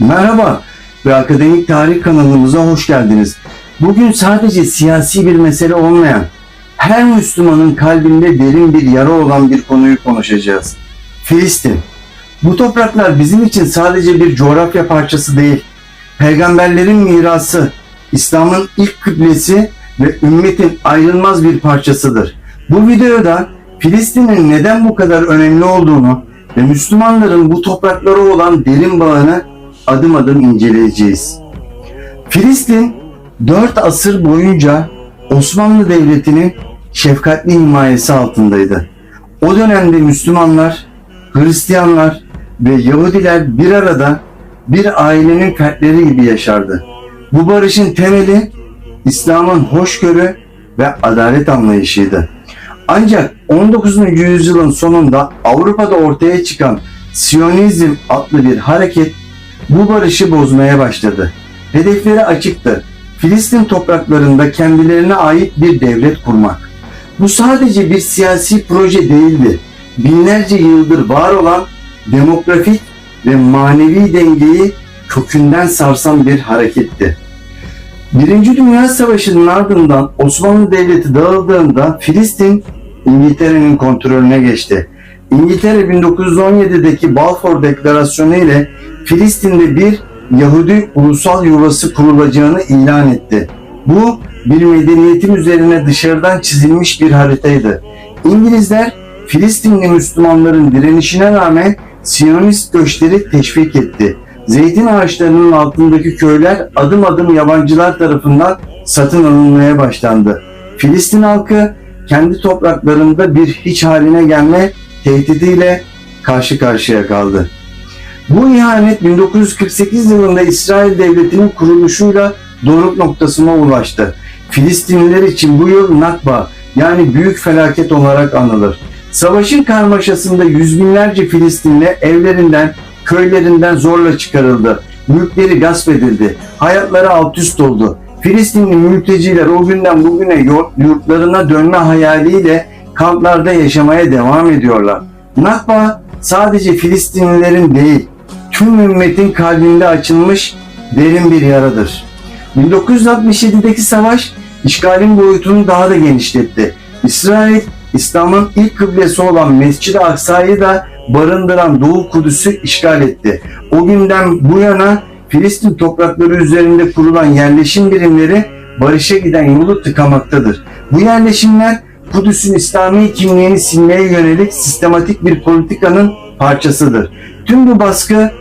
Merhaba ve Akademik Tarih kanalımıza hoş geldiniz. Bugün sadece siyasi bir mesele olmayan, her Müslümanın kalbinde derin bir yara olan bir konuyu konuşacağız. Filistin. Bu topraklar bizim için sadece bir coğrafya parçası değil, peygamberlerin mirası, İslam'ın ilk kıblesi ve ümmetin ayrılmaz bir parçasıdır. Bu videoda Filistin'in neden bu kadar önemli olduğunu ve Müslümanların bu topraklara olan derin bağını adım adım inceleyeceğiz. Filistin 4 asır boyunca Osmanlı Devleti'nin şefkatli himayesi altındaydı. O dönemde Müslümanlar, Hristiyanlar ve Yahudiler bir arada bir ailenin fertleri gibi yaşardı. Bu barışın temeli İslam'ın hoşgörü ve adalet anlayışıydı. Ancak 19. yüzyılın sonunda Avrupa'da ortaya çıkan Siyonizm adlı bir hareket bu barışı bozmaya başladı. Hedefleri açıktı. Filistin topraklarında kendilerine ait bir devlet kurmak. Bu sadece bir siyasi proje değildi. Binlerce yıldır var olan demografik ve manevi dengeyi kökünden sarsan bir hareketti. Birinci Dünya Savaşı'nın ardından Osmanlı Devleti dağıldığında Filistin İngiltere'nin kontrolüne geçti. İngiltere 1917'deki Balfour Deklarasyonu ile Filistin'de bir Yahudi ulusal yuvası kurulacağını ilan etti. Bu bir medeniyetin üzerine dışarıdan çizilmiş bir haritaydı. İngilizler Filistinli Müslümanların direnişine rağmen Siyonist göçleri teşvik etti. Zeytin ağaçlarının altındaki köyler adım adım yabancılar tarafından satın alınmaya başlandı. Filistin halkı kendi topraklarında bir hiç haline gelme tehdidiyle karşı karşıya kaldı. Bu ihanet 1948 yılında İsrail Devleti'nin kuruluşuyla doruk noktasına ulaştı. Filistinliler için bu yıl Nakba yani büyük felaket olarak anılır. Savaşın karmaşasında yüz binlerce Filistinli evlerinden, köylerinden zorla çıkarıldı. Mülkleri gasp edildi. Hayatları alt üst oldu. Filistinli mülteciler o günden bugüne yurtlarına dönme hayaliyle kamplarda yaşamaya devam ediyorlar. Nakba sadece Filistinlilerin değil, tüm ümmetin kalbinde açılmış derin bir yaradır. 1967'deki savaş işgalin boyutunu daha da genişletti. İsrail, İslam'ın ilk kıblesi olan Mescid-i Aksa'yı da barındıran Doğu Kudüs'ü işgal etti. O günden bu yana Filistin toprakları üzerinde kurulan yerleşim birimleri barışa giden yolu tıkamaktadır. Bu yerleşimler Kudüs'ün İslami kimliğini silmeye yönelik sistematik bir politikanın parçasıdır. Tüm bu baskı